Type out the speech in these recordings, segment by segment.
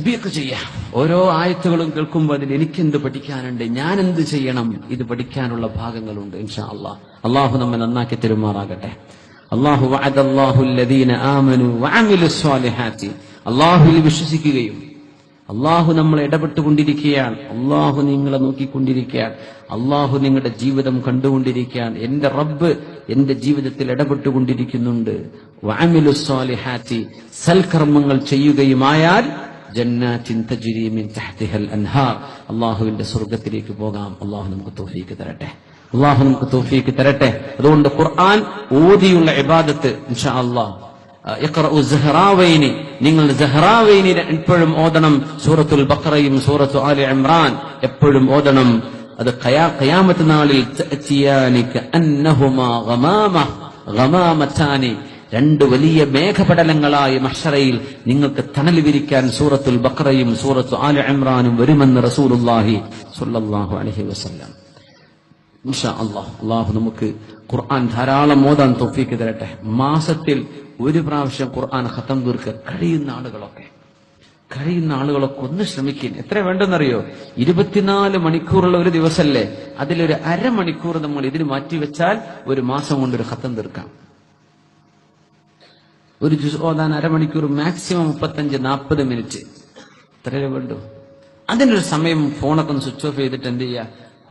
തസ്ബീഖ് ചെയ്യാം. ഓരോ ആയത്തുകളും കേൾക്കുമ്പോൾ അതിൽ എനിക്കെന്ത് പഠിക്കാനുണ്ട്? ഞാൻ എന്ത് ചെയ്യണം? ഇത് പഠിക്കാനുള്ള ഭാഗങ്ങളുണ്ട് ഇൻഷാ അള്ളാഹ് അള്ളാഹു നമ്മെ നന്നാക്കി തെരുമാറാകട്ടെ. അള്ളാഹു ആമനു അള്ളാഹുവിൽ വിശ്വസിക്കുകയും അള്ളാഹു നമ്മളെ ഇടപെട്ടുകൊണ്ടിരിക്കുകയാണ്. അള്ളാഹു നിങ്ങളെ നോക്കിക്കൊണ്ടിരിക്കുകയാണ്. അള്ളാഹു നിങ്ങളുടെ ജീവിതം കണ്ടുകൊണ്ടിരിക്കുകയാണ്. എന്റെ റബ്ബ് എന്റെ ജീവിതത്തിൽ ഇടപെട്ടുകൊണ്ടിരിക്കുന്നുണ്ട്. വാമിലു സ്വാലിഹാത്തി. സൽക്കർമ്മങ്ങൾ ചെയ്യുകയുമായാൽ ജന്നാത്തിൻ തജ്രി മിൻ തഹ്തിഹൽ അൻഹാർ. അള്ളാഹുവിന്റെ സ്വർഗത്തിലേക്ക് പോകാം. അള്ളാഹു നമുക്ക് തോഫീക്ക് തരട്ടെ. അള്ളാഹു നമുക്ക് തോഫീക്ക് തരട്ടെ. അതുകൊണ്ട് ഖുർആൻ ഓതിയുള്ള ഇബാദത്ത് ഇൻഷാ അള്ളാഹ് നിങ്ങൾ സഹറാവൈനി എപ്പോഴും ഓതണം. സൂറത്തുൽ ബഖറയും സൂറത്തു ആലി ഇമ്രാൻ എപ്പോഴും ഓതണം. അത് ഖിയാമത്ത് നാളിൽ രണ്ട് വലിയ മേഘപടലങ്ങളായ മഷറയിൽ നിങ്ങൾക്ക് തണൽ വിരിക്കാൻ സൂറത്തുൽ ബക്രയും സൂറത്തു ആല ഇമ്രാനും വരുമെന്ന് റസൂലുള്ളാഹി സ്വല്ലല്ലാഹു അലൈഹി വസല്ലം. അള്ളാഹ് അള്ളാഹു നമുക്ക് ഖുർആൻ ധാരാളം മോദാൻ തൊഫീക്ക് തരട്ടെ. മാസത്തിൽ ഒരു പ്രാവശ്യം ഖുർആൻ ഖത്തം തീർക്കുക കഴിയുന്ന ആളുകളൊക്കെ കഴിയുന്ന ആളുകളൊക്കെ ഒന്ന് ശ്രമിക്കും. എത്ര വേണ്ടെന്നറിയോ? ഇരുപത്തിനാല് മണിക്കൂറുള്ള ഒരു ദിവസമല്ലേ അതിലൊരു അരമണിക്കൂർ നമ്മൾ ഇതിന് മാറ്റിവെച്ചാൽ ഒരു മാസം കൊണ്ട് ഒരു ഖത്തം തീർക്കാം. ഒരു ജ്യൂസ് ഓതാൻ അരമണിക്കൂർ മാക്സിമം മുപ്പത്തഞ്ച് നാൽപ്പത് മിനിറ്റ് ഇത്രയേ വേണ്ടു അതിനൊരു സമയം ഫോണൊക്കെ ഒന്ന് സ്വിച്ച് ഓഫ് ചെയ്തിട്ട് എന്ത് ചെയ്യുക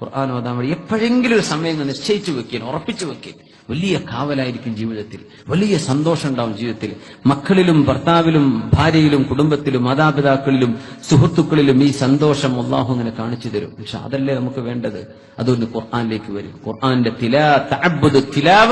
ഖുർആൻ ഓതാൻ വേണ്ടി എപ്പോഴെങ്കിലും ഒരു സമയം നിശ്ചയിച്ചു വെക്കാൻ ഉറപ്പിച്ചു വെക്കാൻ വലിയ കാവലായിരിക്കും ജീവിതത്തിൽ വലിയ സന്തോഷം ഉണ്ടാവും ജീവിതത്തിൽ. മക്കളിലും ഭർത്താവിലും ഭാര്യയിലും കുടുംബത്തിലും മാതാപിതാക്കളിലും സുഹൃത്തുക്കളിലും ഈ സന്തോഷം അള്ളാഹു അങ്ങനെ കാണിച്ചു തരും. പക്ഷെ അതല്ലേ നമുക്ക് വേണ്ടത്? അതുകൊണ്ട് ഖുർആാനിലേക്ക് വരും. ഖുർആാന്റെ തിലാ തഅബ്ബുദ് തിലാവ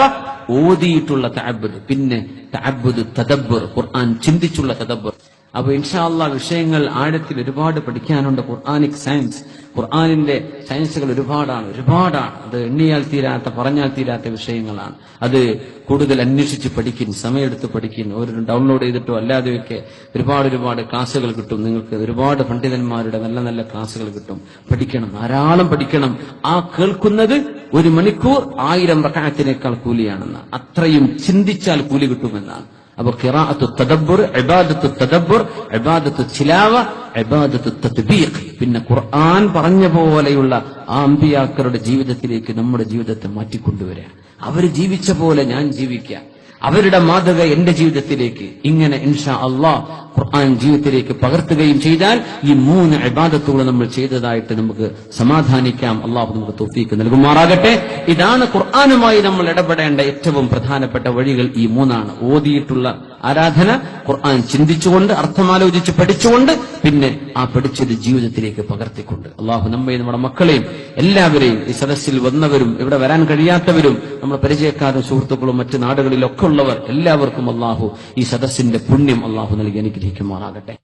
ഓതിയിട്ടുള്ള തഅബ്ബുദ്. പിന്നെ തഅബ്ബുദ് തദബ്ബുർ. ഖുർആൻ ചിന്തിച്ചുള്ള തദബ്ബുർ. അപ്പൊ ഇൻഷാല്ല വിഷയങ്ങൾ ആഴത്തിൽ ഒരുപാട് പഠിക്കാനുണ്ട്. ഖുർആാനിക് സയൻസ് ഖുർആാനിന്റെ സയൻസുകൾ ഒരുപാടാണ് ഒരുപാടാണ്. അത് എണ്ണിയാൽ തീരാത്ത പറഞ്ഞാൽ തീരാത്ത വിഷയങ്ങളാണ്. അത് കൂടുതൽ അന്വേഷിച്ച് പഠിക്കും സമയമെടുത്ത് പഠിക്കും. ഒരു ഡൗൺലോഡ് ചെയ്തിട്ടോ അല്ലാതെയൊക്കെ ഒരുപാട് ഒരുപാട് ക്ലാസ്സുകൾ കിട്ടും. നിങ്ങൾക്ക് ഒരുപാട് പണ്ഡിതന്മാരുടെ നല്ല നല്ല ക്ലാസ്സുകൾ കിട്ടും. പഠിക്കണം ധാരാളം പഠിക്കണം. ആ കേൾക്കുന്നത് ഒരു മണിക്കൂർ ആയിരം റക്കായത്തിനേക്കാൾ കൂലിയാണെന്ന് അത്രയും ചിന്തിച്ചാൽ കൂലി കിട്ടുമെന്നാണ്. അപ്പൊ കിറാത്തു തദബ്ബുർ ഇബാദത്തു തദബ്ബുർ ഇബാദത്തു ചിലാവ ഇബാദത്തു തദ്ബീഖ് പിന്നെ ഖുർആൻ പറഞ്ഞ പോലെയുള്ള ആ അമ്പിയാക്കളുടെ ജീവിതത്തിലേക്ക് നമ്മുടെ ജീവിതത്തെ മാറ്റിക്കൊണ്ടുവരിക അവർ ജീവിച്ച പോലെ ഞാൻ ജീവിക്കാം. അവരുടെ മാതൃക എന്റെ ജീവിതത്തിലേക്ക് ഇങ്ങനെ ഇൻഷാ അള്ളാഹ് ഖുർആൻ ജീവിതത്തിലേക്ക് പകർത്തുകയും ചെയ്താൽ ഈ മൂന്ന് ഇബാദത്തുകൾ നമ്മൾ ചെയ്തതായിട്ട് നമുക്ക് സമാധാനിക്കാം. അള്ളാഹു നമുക്ക് തൊഫീക്ക് നൽകുമാറാകട്ടെ. ഇതാണ് ഖുർആനുമായി നമ്മൾ ഇടപെടേണ്ട ഏറ്റവും പ്രധാനപ്പെട്ട വഴികൾ ഈ മൂന്നാണ്. ഓതിയിട്ടുള്ള ആരാധന ഖുർആൻ ചിന്തിച്ചുകൊണ്ട് അർത്ഥമാലോചിച്ച് പഠിച്ചുകൊണ്ട് പിന്നെ ആ പഠിച്ചത് ജീവിതത്തിലേക്ക് പകർത്തിക്കൊണ്ട്. അള്ളാഹു നമ്മയും നമ്മുടെ മക്കളെയും എല്ലാവരെയും ഈ സദസ്സിൽ വന്നവരും ഇവിടെ വരാൻ കഴിയാത്തവരും നമ്മൾ പരിചയക്കാരും സുഹൃത്തുക്കളും മറ്റു നാടുകളിലൊക്കെ ഉള്ളവർ എല്ലാവർക്കും അള്ളാഹു ഈ സദസ്സിന്റെ പുണ്യം അള്ളാഹു നൽകി അനുഗ്രഹിക്കുമാറാകട്ടെ.